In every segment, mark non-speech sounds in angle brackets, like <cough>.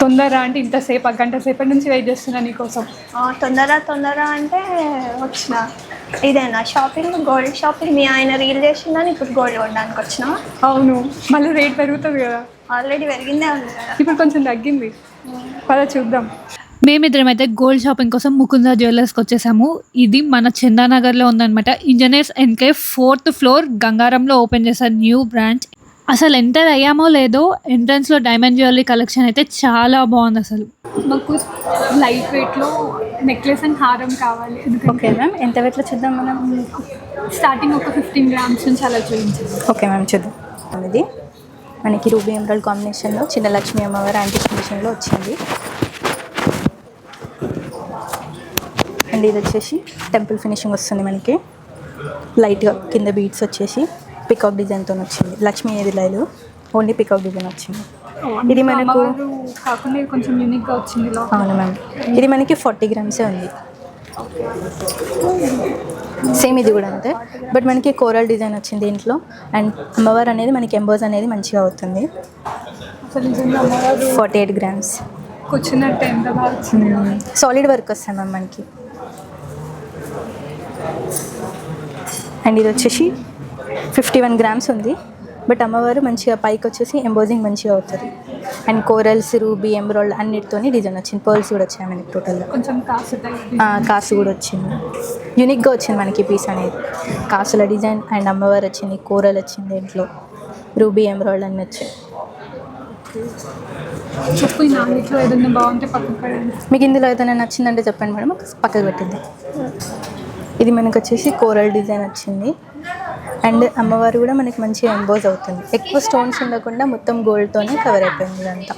తొందర అంటే ఇంతసేపు ఆ గంట సేపటి నుంచి వెయిట్ చేస్తున్నా నీకోసం. ఆ, తొందర తొందర అంటే వచ్చిన. ఇదేనా? షాపింగ్ గోల్డ్ షాపింగ్ మీ ఆయన రీల్ చేసిందని ఇప్పుడు గోల్డ్ కొనడానికి వచ్చిన? అవును. మళ్ళీ రేట్ పెరుగుతుంది కదా. ఆల్రెడీ పెరిగిందే ఉంది కదా. ఇప్పుడు కొంచెం తగ్గింది. పద చూద్దాం. మేమిద్దరం అయితే గోల్డ్ షాపింగ్ కోసం ముకుంద జ్యువెలర్స్కి వచ్చేసాము. ఇది మన చందానగర్లో ఉందన్నమాట. ఇంజనీర్స్ ఎన్కే ఫోర్త్ ఫ్లోర్ గంగారంలో ఓపెన్ చేశారు న్యూ బ్రాంచ్. అసలు ఎంటర్ అయ్యామో లేదో ఎంట్రన్స్లో డైమండ్ జ్యువెలరీ కలెక్షన్ అయితే చాలా బాగుంది అసలు. మాకు లైట్ వెయిట్లో నెక్లెస్ అండ్ హారం కావాలి. ఓకే మ్యామ్ ఎంత వెయిట్లో చూద్దాం మనం? స్టార్టింగ్ ఒక ఫిఫ్టీన్ గ్రామ్స్ నుంచి అలా చూపించారు ఓకే మ్యామ్ చూద్దాం. ఇది మనకి రూబీ ఎమరాల్డ్ కాంబినేషన్లో చిన్న లక్ష్మీ అమ్మవారి యాంటీ కండిషన్లో వచ్చింది. అండ్ ఇది వచ్చేసి టెంపుల్ ఫినిషింగ్ వస్తుంది మనకి. లైట్గా కింద బీడ్స్ వచ్చేసి. పికాక్ డిజైన్తో వచ్చింది. లక్ష్మీ ఏది లేదు. ఓన్లీ పికాక్ డిజైన్ వచ్చింది. ఇది మనకు కాకుండా కొంచెం యూనిక్గా వచ్చింది అవును మ్యామ్ ఇది మనకి ఫార్టీ గ్రామ్సే ఉంది. సేమ్ ఇది కూడా అంతే. బట్ మనకి కోరల్ డిజైన్ వచ్చింది దీంట్లో అండ్ అమ్మవారు అనేది మనకి ఎంబోజ్ అనేది మంచిగా అవుతుంది. Forty eight grams solid work వస్తుంది మ్యామ్ మనకి. అండ్ ఇది వచ్చేసి ఫిఫ్టీ వన్ గ్రామ్స్ ఉంది. బట్ అమ్మవారు మంచిగా పైకి వచ్చేసి ఎంబోజింగ్ మంచిగా అవుతుంది. అండ్ కోరల్స్ రూబీ ఎంబ్రాయిడ్ అన్నిటితోని డిజైన్ వచ్చింది. పర్ల్స్ కూడా వచ్చాయి మనకి టోటల్గా కొంచెం కాసు కూడా వచ్చింది. యూనిక్గా వచ్చింది మనకి పీస్ అనేది. కాసుల డిజైన్ అండ్ అమ్మవారు వచ్చింది కూరలు వచ్చింది ఇంట్లో. రూబీ ఎంబ్రాయిడ్ అన్నీ వచ్చాయి. మీకు ఇందులో ఏదైనా నచ్చిందంటే చెప్పండి మేడం. పక్కకు పెట్టింది ఇది మనకు వచ్చేసి కోరల్ డిజైన్ వచ్చింది. అండ్ అమ్మవారు కూడా మనకి మంచిగా ఎంబోజ్ అవుతుంది. ఎక్కువ స్టోన్స్ ఉండకుండా మొత్తం గోల్డ్తోనే కవర్ అయిపోయింది ఇదంతా.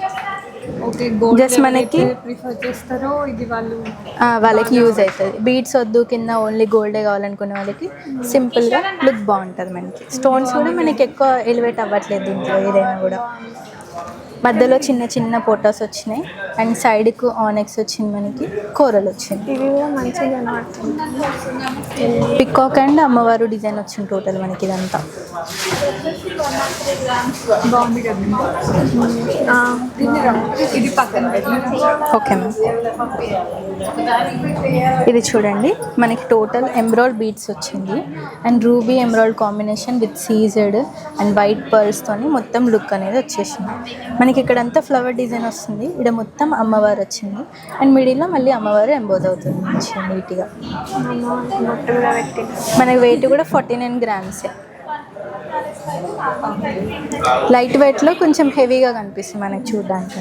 ఓకే గోల్డ్ Just మనకి- ప్రిఫర్ చేస్తారో ఇది వాళ్ళు ఆ, వాళ్ళకి యూజ్ అవుతుంది. బీడ్స్ వద్దు కింద ఓన్లీ గోల్డే కావాలనుకునే వాళ్ళకి సింపుల్గా లుక్ బాగుంటుంది మనకి. స్టోన్స్ కూడా మనకి ఎక్కువ ఎలివేట్ అవ్వట్లేదు దీంట్లో ఏదైనా కూడా. మధ్యలో చిన్న చిన్న ఫొటోస్ వచ్చినాయి. అండ్ సైడ్కు ఆనెక్స్ వచ్చింది మనకి. కూరలు వచ్చింది. ఇవి కూడా మంచిగా కనబడుతుంది పికాక్ అండ్ అమ్మవారు డిజైన్ వచ్చింది టోటల్ మనకి ఇదంతా. బాగుంది ఓకే మ్యామ్. ఇది చూడండి. మనకి టోటల్ ఎమ్రాయిడ్ బీడ్స్ వచ్చింది. And ruby emerald combination with CZ and white పర్ల్స్తోని మొత్తం లుక్ అనేది వచ్చేసింది. మనకి ఇక్కడంతా ఫ్లవర్ డిజైన్ వస్తుంది. ఇక్కడ మొత్తం అమ్మవారు వచ్చింది. అండ్ మిడిల్లో మళ్ళీ అమ్మవారు ఎంబోజ్ అవుతుంది. మంచిగా నీట్గా మనకి వెయిట్ కూడా ఫార్టీ నైన్ గ్రామ్సే లైట్ వెయిట్లో కొంచెం హెవీగా కనిపిస్తుంది మనకి చూడడానికి.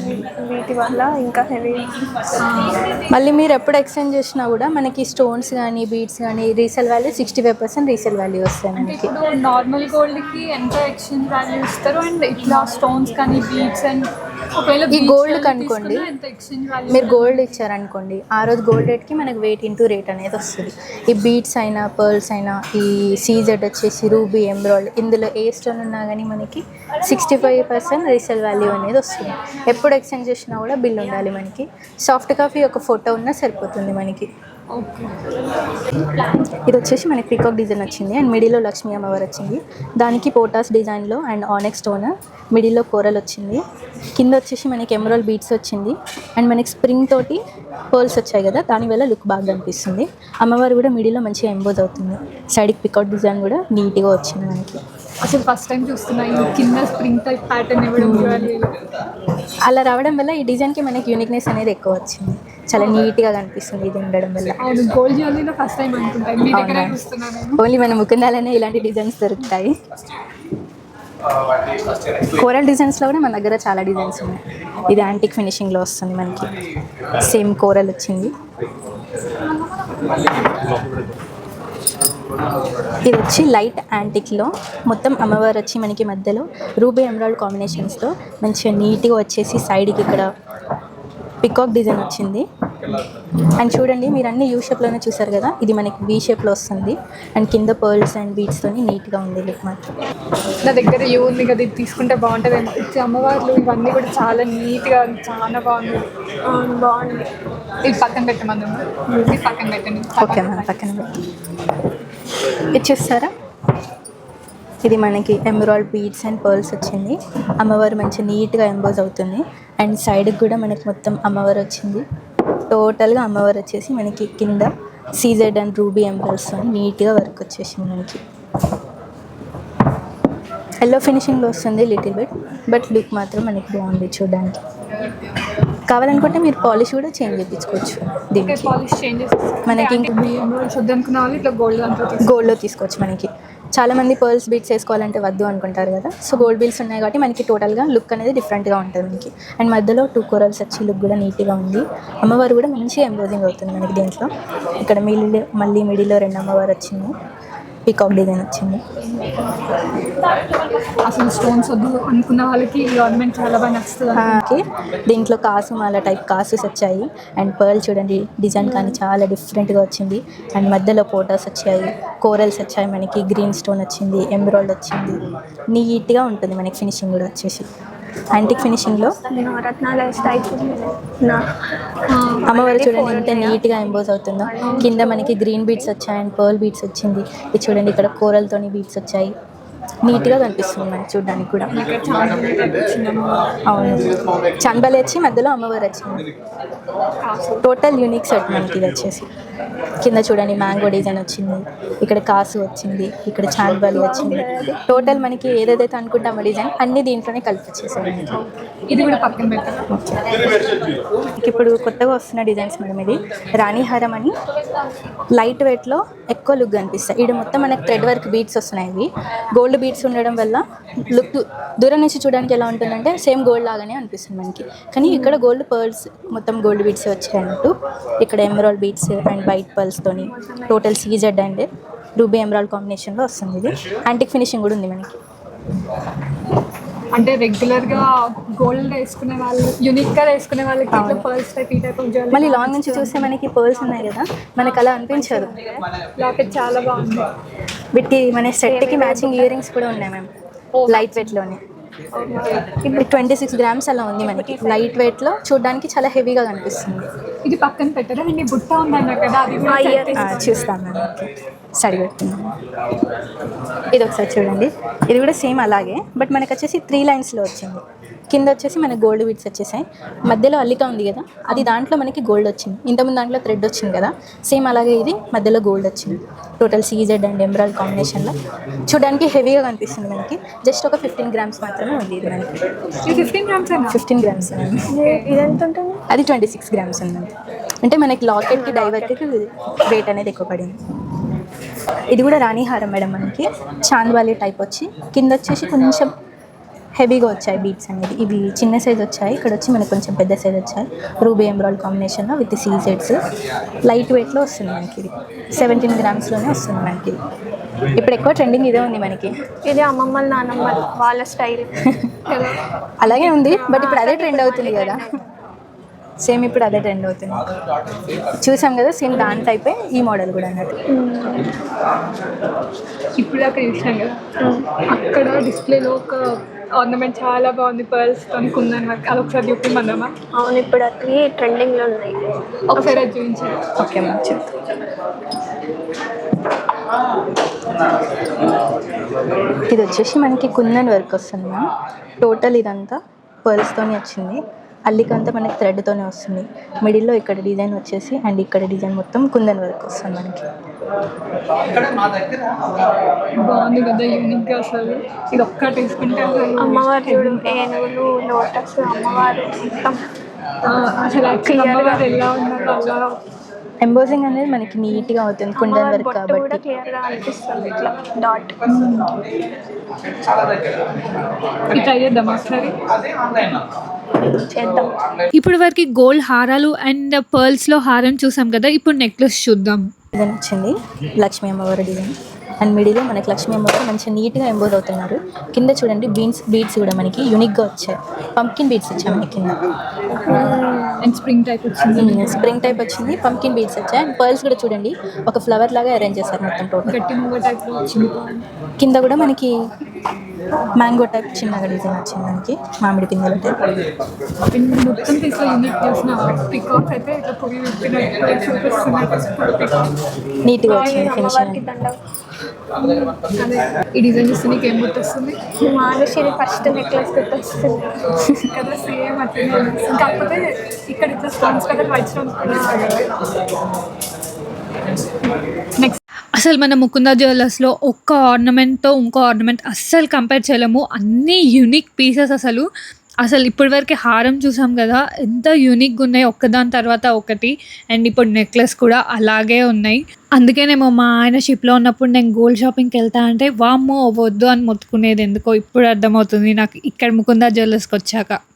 వీటి వల్ల ఇంకా హెవీ. మళ్ళీ మీరు ఎప్పుడు ఎక్స్చేంజ్ చేసినా కూడా మనకి స్టోన్స్ కానీ బీడ్స్ కానీ resale value sixty five percent resale value వస్తాయి మనకి. నార్మల్ గోల్డ్కి ఎంత ఎక్స్చేంజ్ వాల్యూ ఇస్తారు? అండ్ ఇట్లా స్టోన్స్ కానీ బీడ్స్ అండ్ ఈ ఎక్స్చేంజ్ వాల్యూ మీరు గోల్డ్ ఇచ్చారనుకోండి ఆ రోజు గోల్డ్ రేట్కి మనకి వెయిట్ ఇంటూ రేట్ అనేది వస్తుంది. ఈ బీడ్స్ అయినా పర్ల్స్ అయినా ఈ సీజెడ్ వచ్చేసి రూబీ ఎంబ్రాయిడ్ ఇందులో ఏ స్టోన్ ఉన్నా కానీ మనకి sixty five percent resale value అనేది వస్తుంది. ఎప్పుడు ఎక్స్చేంజ్ చేసినా కూడా బిల్ ఉండాలి మనకి. సాఫ్ట్ కాఫీ ఒక ఫోటో ఉన్నా సరిపోతుంది మనకి. ఇది వచ్చేసి మనకి పీకాక్ డిజైన్ వచ్చింది. అండ్ మిడిల్లో లక్ష్మీ అమ్మవారు వచ్చింది. దానికి పోటాస్ డిజైన్లో అండ్ ఆనెక్ స్టోన్ మిడిల్లో కూరలు వచ్చింది. కింద వచ్చేసి మనకి ఎమరాల్ బీట్స్ వచ్చింది. అండ్ మనకి స్ప్రింగ్ తోటి పర్ల్స్ వచ్చాయి కదా దానివల్ల లుక్ బాగా కనిపిస్తుంది అమ్మవారు కూడా మిడిల్లో మంచిగా ఎంబోజ్ అవుతుంది. సైడ్కి పికౌట్ డిజైన్ కూడా నీట్గా వచ్చింది మనకి. అసలు ఫస్ట్ టైం చూస్తున్నా ఈ కింద స్ప్రింగ్ టైప్ ప్యాటర్న్ ఇవ్వడం అలా రావడం వల్ల ఈ డిజైన్కి మనకి యూనిక్నెస్ అనేది ఎక్కువ వచ్చింది. చాలా నీట్గా కనిపిస్తుంది ఇది ఉండడం వల్ల. గోల్డ్ జ్యువెలరీలో ఫస్ట్ టైం ఓన్లీ మన ముకుందాలనే ఇలాంటి డిజైన్స్ దొరుకుతాయి. కోరల్ డిజైన్స్లో కూడా మన దగ్గర చాలా డిజైన్స్ ఉన్నాయి. ఇది యాంటిక్ ఫినిషింగ్లో వస్తుంది మనకి. సేమ్ కోరల్ వచ్చింది. ఇది వచ్చి లైట్ యాంటిక్లో. మొత్తం అమ్మవారు వచ్చి మనకి మధ్యలో రూబీ ఎమరాల్డ్ కాంబినేషన్స్తో మంచిగా నీట్గా వచ్చేసి సైడ్కి ఇక్కడ పికాక్ డిజైన్ వచ్చింది. అండ్ చూడండి మీరు అన్ని యూ షేప్లోనే చూసారు కదా? ఇది మనకి వీ షేప్లో వస్తుంది. అండ్ కింద పర్ల్స్ అండ్ బీట్స్తోని నీట్గా ఉంది లుక్ మాత్రం. నా దగ్గర యూ ఉంది కదా ఇది తీసుకుంటే బాగుంటుంది ఈ అమ్మవార్లు ఇవన్నీ కూడా చాలా నీట్గా చాలా బాగుంది. బాగుంది. ఇది పక్కన పెట్టమని. ఇది పక్కన పెట్టండి. ఓకే మ్యామ్ పక్కన పెట్టి ఇది చూస్తారా? ఇది మనకి ఎమరాల్డ్ బీడ్స్ అండ్ పర్ల్స్ వచ్చింది. అమ్మవారు మంచి నీట్గా ఎంబోజ్ అవుతుంది. అండ్ సైడ్కి కూడా మనకి మొత్తం అమ్మవారు వచ్చింది. టోటల్గా అమ్మవారు వచ్చేసి మనకి కింద సీజెడ్ అండ్ రూబీ ఎంబల్స్ నీట్గా వర్క్ వచ్చేసింది మనకి. ఎల్లో ఫినిషింగ్లో వస్తుంది లిటిల్ బిట్ బట్ లుక్ మాత్రం మనకి బాగుంది చూడడానికి. కావాలనుకుంటే మీరు పాలిష్ కూడా చేంజ్ చేయించుకోవచ్చు దీనికి. మనకి. గోల్డ్లో తీసుకోవచ్చు మనకి. చాలామంది పర్ల్స్ బీట్స్ వేసుకోవాలంటే వద్దు అనుకుంటారు కదా. సో గోల్డ్ బీల్స్ ఉన్నాయి కాబట్టి మనకి టోటల్గా లుక్ అనేది డిఫరెంట్గా ఉంటుంది మనకి. అండ్ మధ్యలో టూ కోరల్స్ వచ్చి లుక్ కూడా నీట్గా ఉంది. అమ్మవారు కూడా మంచి ఎంబోజింగ్ అవుతుంది మనకి దీంట్లో. ఇక్కడ మిడిల్ మళ్ళీ మిడిల్లో రెండు అమ్మవారు వచ్చింది. పీకాక్ డిజైన్ వచ్చింది. అసలు స్టోన్స్ వద్దు అనుకున్న వాళ్ళకి గవర్నమెంట్ చాలా బాగా నచ్చుతుంది దీంట్లో కాసు మాల టైప్ కాసుస్ వచ్చాయి. అండ్ పర్ల్ చూడండి డిజైన్ కానీ చాలా డిఫరెంట్గా వచ్చింది. అండ్ మధ్యలో ఫోటోస్ వచ్చాయి. కోరల్స్ వచ్చాయి మనకి. గ్రీన్ స్టోన్ వచ్చింది. ఎంబ్రాయిడ్ వచ్చింది. నీట్గా ఉంటుంది మనకి ఫినిషింగ్ కూడా వచ్చేసి. యాంటిక్ ఫినిషింగ్లో నా అమ్మవారు చూడండి ఎంత నీట్గా ఎంబోజ్ అవుతుందో. కింద మనకి గ్రీన్ బీడ్స్ వచ్చాయి అండ్ పర్ల్ బీడ్స్ వచ్చింది. ఇది చూడండి ఇక్కడ కోరల్తోని బీడ్స్ వచ్చాయి. నీట్గా కనిపిస్తుంది మనకి చూడడానికి కూడా. అవును. చంబలి వచ్చి మధ్యలో అమ్మవారు వచ్చింది. టోటల్ యూనిక్ సెట్ మనకి ఇది వచ్చేసి. కింద చూడండి మ్యాంగో డిజైన్ వచ్చింది. ఇక్కడ కాసు వచ్చింది. ఇక్కడ చాందబాలి వచ్చింది. టోటల్ మనకి ఏదేదైతే అనుకుంటామో డిజైన్ అన్ని దీంట్లోనే కలిపి వచ్చేసాయి ఇది కూడా పక్కన ఇప్పుడు కొత్తగా వస్తున్న డిజైన్స్ మేడం ఇది. రాణిహారం అని లైట్ వెయిట్లో ఎక్కువ లుక్ కనిపిస్తాయి. ఇది మొత్తం మనకి థ్రెడ్ వర్క్ బీట్స్ వస్తున్నాయి గోల్డ్ బీట్స్ ఉండడం వల్ల లుక్ దూరం నుంచి చూడడానికి ఎలా ఉంటుందంటే సేమ్ గోల్డ్ లాగానే అనిపిస్తుంది మనకి. కానీ ఇక్కడ గోల్డ్ పర్ల్స్ మొత్తం గోల్డ్ బీట్స్ వచ్చాయంటూ ఇక్కడ emerald beads and white పర్ల్స్తోని total CZ and ruby emerald కాంబినేషన్లో వస్తుంది ఇది. యాంటిక్ ఫినిషింగ్ కూడా ఉంది మనకి. అంటే రెగ్యులర్గా గోల్డ్ వేసుకునే వాళ్ళు యూనిక్గా వేసుకునే వాళ్ళకి ఇట్లా పర్ల్స్ టైప్ ఈ టైప్ ఆఫ్ జ్యువెలరీ మళ్ళీ లాంగ్ నుంచి చూస్తే మనకి పర్ల్స్ ఉన్నాయి కదా మనకు అలా అనిపించదు. లాకెట్ చాలా బాగుంది. వీటికి మన సెట్కి మ్యాచింగ్ ఇయర్ రింగ్స్ కూడా ఉన్నాయి మ్యామ్ లైట్ వెయిట్లోనే ఇప్పుడు ట్వంటీ సిక్స్ గ్రామ్స్ అలా ఉంది మనకి. లైట్ వెయిట్లో చూడడానికి చాలా హెవీగా కనిపిస్తుంది. ఇది పక్కన పెట్టారా? అండి బుట్ట ఉందన్నారు కదా అది చూస్తాను. మ్యామ్ ఓకే సరి పెడుతున్నాను ఇది ఒకసారి చూడండి. ఇది కూడా సేమ్ అలాగే బట్ మనకు వచ్చేసి త్రీ లైన్స్లో వచ్చింది. కింద వచ్చేసి మనకి గోల్డ్ బిట్స్ వచ్చేసాయి. మధ్యలో అల్లిక ఉంది కదా అది దాంట్లో మనకి గోల్డ్ వచ్చింది. ఇంతకుముందు దాంట్లో థ్రెడ్ వచ్చింది కదా సేమ్ అలాగే ఇది మధ్యలో గోల్డ్ వచ్చింది. టోటల్ సీజెడ్ అండ్ ఎంబ్రాయిడ్ కాంబినేషన్లో చూడడానికి హెవీగా కనిపిస్తుంది మనకి. జస్ట్ ఒక ఫిఫ్టీన్ గ్రామ్స్ మాత్రమే ఉంది ఇది మనకి. ఫిఫ్టీన్ గ్రామ్స్ ఫిఫ్టీన్ గ్రామ్స్ ఇది ఎంత ఉంటుంది? అది ట్వంటీ సిక్స్ గ్రామ్స్ ఉందండి అంటే మనకి లాకెట్కి డైవర్కి రేట్ అనేది ఎక్కువ పడింది. ఇది కూడా రాణిహారం మేడం మనకి. చాంద్వాలి టైప్ వచ్చి. కింద వచ్చేసి కొంచెం హెవీగా వచ్చాయి బీట్స్ అనేది. ఇవి చిన్న సైజ్ వచ్చాయి. ఇక్కడ వచ్చి మనకి కొంచెం పెద్ద సైజ్ వచ్చాయి. రూబీ ఎంబ్రాయిడ్ కాంబినేషన్లో విత్ సీ సెట్స్ లైట్ వెయిట్లో వస్తుంది మనకి ఇది. సెవెంటీన్ గ్రామ్స్లోనే వస్తుంది మనకి. ఇప్పుడు ఎక్కువ ట్రెండింగ్ ఇదే ఉంది మనకి. ఇది అమ్మమ్మల నానమ్మలు వాళ్ళ స్టైల్ <laughs> అలాగే ఉంది. బట్ ఇప్పుడు అదే ట్రెండ్ అవుతుంది కదా. సేమ్ ఇప్పుడు అదే ట్రెండ్ అవుతుంది. చూసాం కదా సేమ్ దాని టైపే ఈ మోడల్ కూడా అన్నట్టు. ఇప్పుడు అక్కడ చూసినాం కదా. అక్కడ డిస్ప్లేలో ఒక ఆర్నమెంట్ చాలా బాగుంది పర్ల్స్ కుందన్ వర్క్. అది ఒకసారి చూపిమన్నామా అవును ఇప్పుడు అది ట్రెండింగ్లో ఉన్నాయి. ఒకసారి అది చూపించారు ఓకే మ్యామ్ చెప్తా. ఇది వచ్చేసి మనకి కుందన్ వర్క్ వస్తుంది మ్యామ్ టోటల్ ఇదంతా పర్ల్స్తోనే వచ్చింది. అల్లికంతా మనకి థ్రెడ్తోనే వస్తుంది. మిడిల్లో ఇక్కడ డిజైన్ వచ్చేసి అండ్ ఇక్కడ డిజైన్ మొత్తం కుందన్ వర్క్ వస్తుంది మనకి. బాగుంది కదా యూనిక్గా అసలు. ఇది ఒక్కటి తీసుకుంటే అమ్మవారు చూడు ఏనుగులు లోటస్ అమ్మవారు మొత్తం. అసలు ఎలా ఉన్నారు అలా ఎంబోజింగ్ అనేది మనకి నీట్గా అవుతుంది కుందన్ అమ్మవారి వర్క్ కాబట్టి. క్లియర్గా అనిపిస్తుంది ఇట్లా డాట్ ఇది ట్రై చేద్దాం ఒకసారి? చేద్దాం. ఇప్పుడు వరకు గోల్డ్ హారాలు అండ్ పర్ల్స్లో హారం చూసాం కదా ఇప్పుడు నెక్లెస్ చూద్దాం. డిజైన్ వచ్చింది లక్ష్మీ అమ్మవారి డిజైన్ అండ్ మిడిలో మనకి లక్ష్మీ అమ్మవారు మంచిగా నీట్గా ఎంబోజ్ అవుతున్నారు. కింద చూడండి బీన్స్ బీడ్స్ కూడా మనకి యూనిక్గా వచ్చాయి. పంకిన్ బీడ్స్ వచ్చాయి మనకి కింద. అండ్ స్ప్రింగ్ టైప్ వచ్చింది. స్ప్రింగ్ టైప్ వచ్చింది పంకిన్ బీడ్స్ వచ్చాయి. అండ్ పర్ల్స్ కూడా చూడండి ఒక ఫ్లవర్ లాగా అరేంజ్ చేశారు మొత్తం టోటల్ కింద కూడా మనకి మ్యాంగో టైప్ చిన్నగా డిజైన్ వచ్చింది మనకి మామిడి పిందెల టైప్. మొత్తం చేసిన అయితే ఇట్లా పొగి నీట్గా వచ్చింది ఫినిషింగ్ ఈ డిజైన్ చూస్తే నీకు ఏం గుర్తొస్తుంది? మానసిరి ఫస్ట్ నెక్లెస్ గుర్తొస్తుంది. కదా సేమ్ అట్లనే. కాకపోతే ఇక్కడ ఇట్లా స్టోన్స్ కదా వైట్ స్టోన్స్ నెక్స్ట్ అసలు మన ముకుంద జ్యువెలర్స్లో ఒక్క ఆర్నమెంట్తో ఇంకో ఆర్నమెంట్ అస్సలు కంపేర్ చేయలేము. అన్నీ యూనిక్ పీసెస్ అసలు. అసలు ఇప్పటివరకు హారం చూసాం కదా ఎంత యూనిక్గా ఉన్నాయి ఒక్కదాని తర్వాత ఒకటి. అండ్ ఇప్పుడు నెక్లెస్ కూడా అలాగే ఉన్నాయి. అందుకేనేమో మా ఆయన షిప్లో ఉన్నప్పుడు నేను గోల్డ్ షాపింగ్కి వెళ్తా అంటే వామ్మో వద్దు అని మొత్తుకునేది ఎందుకో ఇప్పుడు అర్థమవుతుంది నాకు ఇక్కడ ముకుంద జ్యువెలర్స్కి వచ్చాక.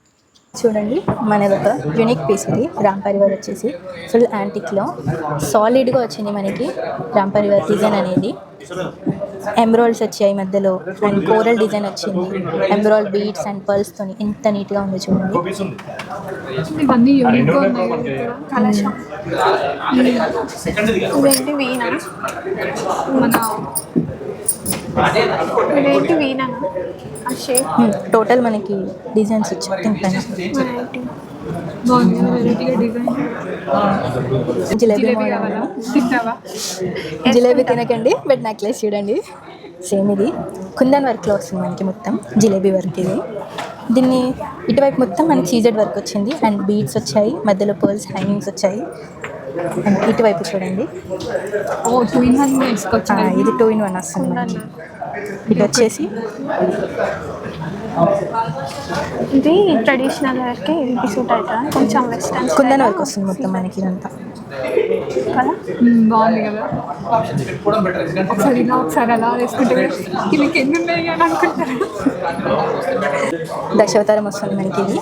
చూడండి మనది ఒక యూనిక్ పీస్ ఇది రామ్ పరివార్ వచ్చేసి. ఫుల్ యాంటిక్లో సాలిడ్గా వచ్చింది మనకి రామ్ పరివార్ డిజైన్ అనేది. ఎమ్రాయిడ్స్ వచ్చాయి మధ్యలో. అండ్ కోరల్ డిజైన్ వచ్చింది. ఎమ్రాయిడ్ బీడ్స్ అండ్ పర్ల్స్తో ఎంత నీట్గా ఉంది చూడండి. మన టోటల్ మనకి డిజైన్స్ వచ్చాయి. జిలేబీ <laughs> జిలేబీ తినకండి బట్ నెక్లెస్ చూడండి. సేమ్ ఇది. కుందన్ వర్క్లో వస్తుంది మనకి మొత్తం. జిలేబీ వర్క్ ఇది. దీన్ని ఇటువైపు మొత్తం మనకి సీజెడ్ వర్క్ వచ్చింది. అండ్ బీడ్స్ వచ్చాయి. మధ్యలో పర్ల్స్ హ్యాంగింగ్స్ వచ్చాయి. అండ్ ఇటువైపు చూడండి. ఇది టూ ఇన్ వన్ వస్తుంది మనకి. ఇది వచ్చేసి ఇది ట్రెడిషనల్ వేర్కి ఇది సూట్ అవుతుంది కొంచెం వెస్టర్న్ కుందన్ వర్క్ వస్తుంది మొత్తం మనకి ఇదంతా. కదా? బాగుంది కదా? ఒకసారి ఇలా ఒకసారి అలా వేసుకుంటే వీళ్ళకి ఎన్ని ఉన్నాయి అని అనుకుంటారు. దశావతారం వస్తుంది మనకి ఇది.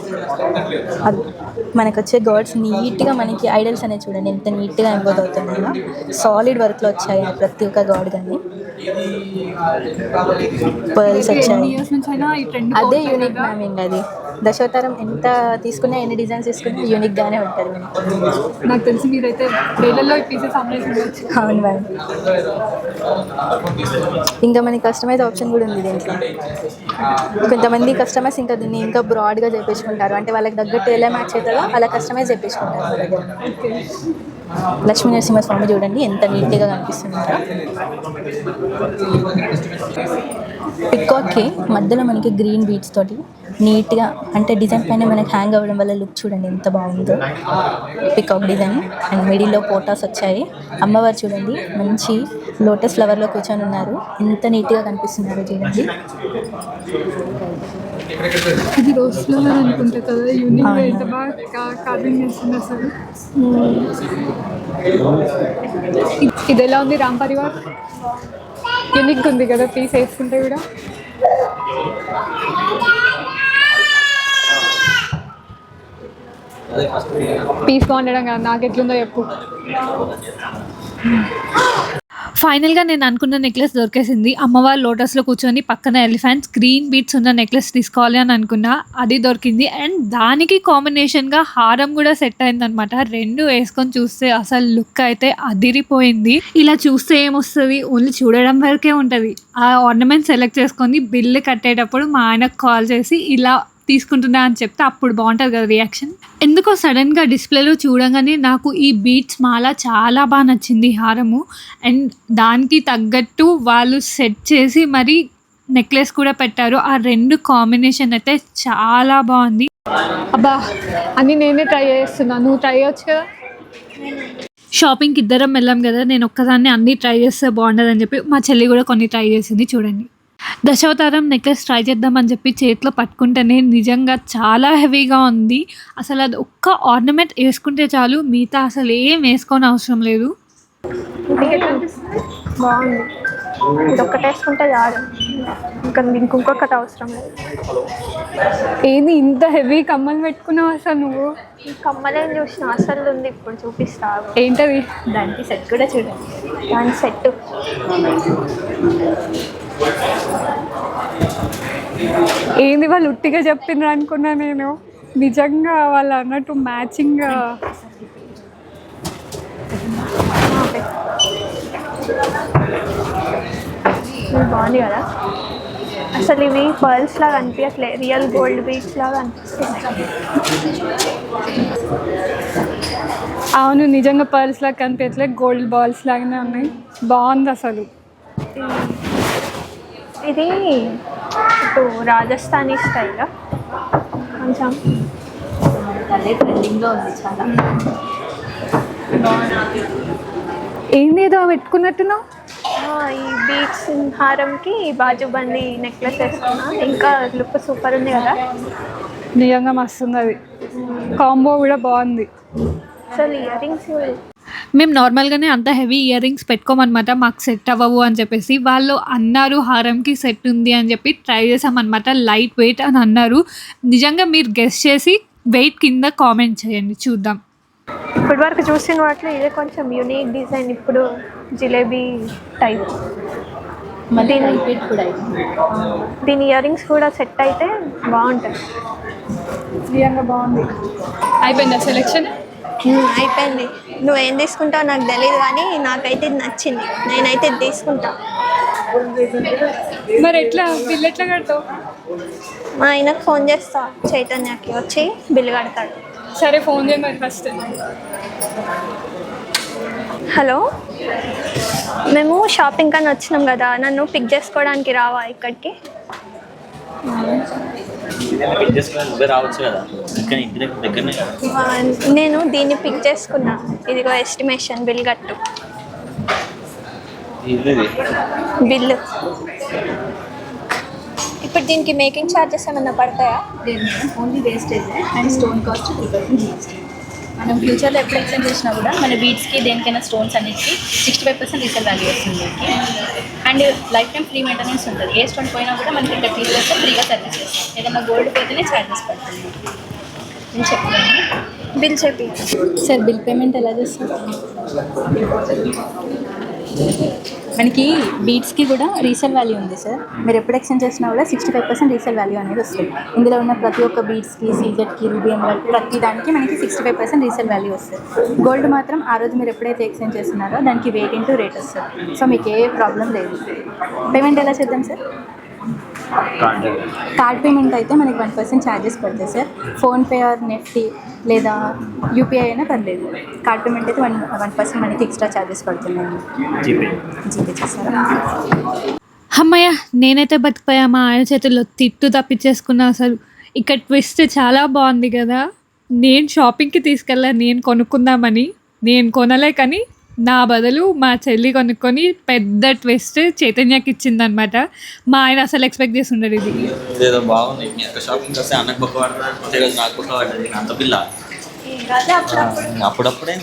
అది మనకు వచ్చే గాడ్స్ నీట్గా మనకి ఐడల్స్ అనేది చూడండి ఎంత నీట్గా ఎంబోద్ అవుతుందో సాలిడ్ వర్క్లో వచ్చాయి ప్రతి ఒక్క గాడ్ కానీ అదే యూనిక్ మ్యామ్ ఇంకా అది. దశావతారం ఎంత తీసుకున్నా ఎన్ని డిజైన్స్ తీసుకున్నా యూనిక్గానే ఉంటుంది మనకి. నాకు తెలిసి మీరైతే వేలల్లో పీసెస్ అవును మ్యామ్ ఇంకా మనకి కస్టమైజ్ ఆప్షన్ కూడా ఉంది దీంట్లో. కొంతమంది కస్టమర్స్ ఇంకా దీన్ని ఇంకా బ్రాడ్గా చేయించుకుంటారు అంటే వాళ్ళకి తగ్గట్టు ఎలా మ్యాచ్ అవుతుందో అలా కస్టమైజ్ దగ్గర లక్ష్మీ నరసింహస్వామి చూడండి ఎంత నీట్గా కనిపిస్తున్నారో. పికాక్కి మధ్యలో మనకి గ్రీన్ బీట్స్ తోటి నీట్గా అంటే డిజైన్ పైన మనకి హ్యాంగ్ అవ్వడం వల్ల లుక్ చూడండి ఎంత బాగుందో. పికాక్ డిజైన్ అండ్ మిడిల్లో పోటాస్ వచ్చాయి. అమ్మవారు చూడండి మంచి లోటస్ ఫ్లవర్లో కూర్చొని ఉన్నారు. ఎంత నీట్గా కనిపిస్తున్నారు చూడండి. ఇది రోజ్ ఫ్లవర్ అనుకుంటా కదా యూనిక్ ఎంత బాగా కార్వింగ్ చేస్తుంది అసలు. ఇది ఎలా ఉంది రామ్ పరివార్? యూనిక్ ఉంది కదా పీస్ వేసుకుంటే కూడా. పీస్ బాగుండడం కదా నాకు ఎట్లుందో చెప్పు. ఫైనల్గా నేను అనుకున్న నెక్లెస్ దొరికేసింది. అమ్మవారు లోటస్లో కూర్చొని పక్కన ఎలిఫెంట్స్ గ్రీన్ బీట్స్ ఉన్న నెక్లెస్ తీసుకోవాలి అని అనుకున్నా. అది దొరికింది. అండ్ దానికి కాంబినేషన్గా హారం కూడా సెట్ అయిందనమాట రెండు వేసుకొని చూస్తే అసలు లుక్ అయితే అదిరిపోయింది. ఇలా చూస్తే ఏమొస్తుంది? ఓన్లీ చూడడం వరకే ఉంటుంది. ఆ ఆర్నమెంట్ సెలెక్ట్ చేసుకొని బిల్లు కట్టేటప్పుడు మా ఆయనకు కాల్ చేసి ఇలా తీసుకుంటున్నా అని చెప్తే అప్పుడు బాగుంటుంది కదా రియాక్షన్ ఎందుకో సడన్గా డిస్ప్లేలో చూడగానే నాకు ఈ బీట్స్ మాల చాలా బాగా నచ్చింది హారము. అండ్ దానికి తగ్గట్టు వాళ్ళు సెట్ చేసి మరి నెక్లెస్ కూడా పెట్టారు. ఆ రెండు కాంబినేషన్ అయితే చాలా బాగుంది. అబ్బా అన్నీ నేనే ట్రై చేస్తున్నాను నువ్వు ట్రై చేయొచ్చు కదా? షాపింగ్కి ఇద్దరం వెళ్ళాం కదా నేను ఒక్కదాన్ని అన్నీ ట్రై చేస్తే బాగుండదని చెప్పి మా చెల్లి కూడా కొన్ని ట్రై చేసింది చూడండి. దశావతారం నెక్లెస్ ట్రై చేద్దామని చెప్పి చేతిలో పట్టుకుంటేనే నిజంగా చాలా హెవీగా ఉంది. అసలు అది ఒక్క ఆర్నమెంట్ వేసుకుంటే చాలు మిగతా అసలు ఏం వేసుకోని అవసరం లేదు. బాగుంది. ఒక్కటి వేసుకుంటే చాలు. ఇంకా ఇంకొకటి అవసరం లేదు. ఏంది ఇంత హెవీ కమ్మలు పెట్టుకున్నావు అసలు నువ్వు? ఈ కమ్మలేం చూసిన? అసలు ఉంది ఇప్పుడు చూపిస్తా. ఏంటది? దానికి సెట్ కూడా చూడండి దాని సెట్ ఏంది వాళ్ళు ఉట్టిగా చెప్పిండ్రు అనుకున్నా నేను. నిజంగా వాళ్ళు అన్నట్టు మ్యాచింగ్ ఇది బాగుంది కదా. అసలు ఇవి పర్ల్స్ లాగా అనిపించట్లే రియల్ గోల్డ్ బీట్స్ లాగా అనిపిస్తుంది అవును నిజంగా పర్ల్స్ లాగా కనిపించట్లే గోల్డ్ బాల్స్ లాగానే ఉన్నాయి. బాగుంది అసలు. ఇది ఇప్పుడు రాజస్థానీ స్టైల్. కొంచెం ఏంది ఏదో పెట్టుకున్నట్టున్నావు? ఈ బీట్స్ హారంకి బాజుబంది నెక్లెస్ వేసుకున్నా. ఇంకా లుక్ సూపర్ ఉంది కదా. నిజంగా మస్తుంది అది. కాంబో కూడా బాగుంది. అసలు ఇయర్ రింగ్స్ మేము నార్మల్గానే అంత హెవీ ఇయర్ రింగ్స్ పెట్టుకోమన్నమాట. మాకు సెట్ అవ్వవు అని చెప్పేసి వాళ్ళు అన్నారు హారంకి సెట్ ఉంది అని చెప్పి ట్రై చేసామన్నమాట. లైట్ వెయిట్ అని అన్నారు. నిజంగా మీరు గెస్ట్ చేసి వెయిట్ కింద కామెంట్ చేయండి. చూద్దాం. ఇప్పటి వరకు చూసిన వాటిలో ఇదే కొంచెం యూనిక్ డిజైన్. ఇప్పుడు జిలేబీ టైప్. దీని- కూడా దీని ఇయర్ రింగ్స్ కూడా సెట్ అయితే బాగుంటుంది నిజంగా బాగుంది. అయిపోయిందా సెలెక్షన్? అయిపోయింది. నువ్వేం తీసుకుంటావు నాకు తెలియదు కానీ నాకైతే ఇది నచ్చింది. నేనైతే ఇది తీసుకుంటా. మరి ఎట్లా? బిల్ ఎట్లా కడతావు? మా ఆయనకు ఫోన్ చేస్తా. చైతన్యకి వచ్చి బిల్లు కడతాడు. సరే ఫోన్ చేయి మరి ఫస్ట్. హలో. మేము షాపింగ్ అని వచ్చినాం కదా నన్ను పిక్ చేసుకోవడానికి రావా ఇక్కడికి? నేను దీన్ని పిక్ చేసుకున్నా. ఇదిగో ఎస్టిమేషన్ బిల్ కట్టు. బిల్లు ఇప్పుడు దీనికి మేకింగ్ ఛార్జెస్ ఏమైనా పడతాయా? Only wastage and stone cost three percent GST మనం ఫ్యూచర్లో ఎప్పుడు ఎక్స్చేంజ్ చేసినా కూడా మన బీడ్స్కి దేనికైనా స్టోన్స్ అన్నిటికి sixty five percent resale value వస్తుంది and lifetime free maintenance ఉంటుంది. ఏ స్టోన్ పోయినా కూడా మనకి ఇక్కడ తీసుకొస్తే ఫ్రీగా సర్వీస్ చేస్తాం ఏదైనా గోల్డ్ పోతేనే ఛార్జెస్ పడుతుంది. నేను చెప్తాను బిల్ చెప్పి. సార్ బిల్ పేమెంట్ ఎలా చేస్తారు? మనకి బీట్స్కి కూడా రీసేల్ వాల్యూ ఉంది సార్ మీరు ఎప్పుడు ఎక్స్చేంజ్ చేసినా కూడా sixty five percent resale value అనేది వస్తుంది. ఇందులో ఉన్న ప్రతి ఒక్క బీట్స్కి సీజెట్కి రూబీ ప్రతి దానికి మనకి sixty five percent resale value వస్తుంది. గోల్డ్ మాత్రం ఆ రోజు మీరు ఎప్పుడైతే ఎక్స్చేంజ్ చేస్తున్నారో దానికి వెయిట్ ఇంటూ రేట్ వస్తుంది. సో మీకు ఏ ప్రాబ్లం లేదు. పేమెంట్ ఎలా చేద్దాం సార్ కార్డ్ పేమెంట్ అయితే మనకి వన్ పర్సెంట్ ఛార్జెస్ పడతాయి సార్ ఫోన్పే ఆర్ నెఫ్టీ లేదా యూపీఐ అయినా పర్లేదు. కార్డ్ పేమెంట్ అయితే వన్ వన్ పర్సెంట్ మనకి ఎక్స్ట్రా ఛార్జెస్ పడుతున్నాయి. జీపే జీపే చేస్తారా? అమ్మయ్య నేనైతే బతికిపోయా. మా ఆయన చేతుల్లో తిట్టు తప్పించేసుకున్నా అసలు. ఇక్కడ ట్విస్ట్ చాలా బాగుంది కదా. నేను షాపింగ్కి తీసుకెళ్ళా నేను కొనుక్కుందామని. నేను కొనలే కానీ నా బదులు మా చెల్లి కొనుక్కొని పెద్ద ట్విస్ట్ చైతన్యకి ఇచ్చిందనమాట మా ఆయన అసలు ఎక్స్పెక్ట్ చేసి ఉండడు ఇది బాగుంది. మీ యొక్క షాపింగ్ వస్తే అన్నకు బొక్క పడుతుంది? కొత్త రోజు నాకు బొక్క పడుతుంది అంత పిల్ల అప్పుడప్పుడే.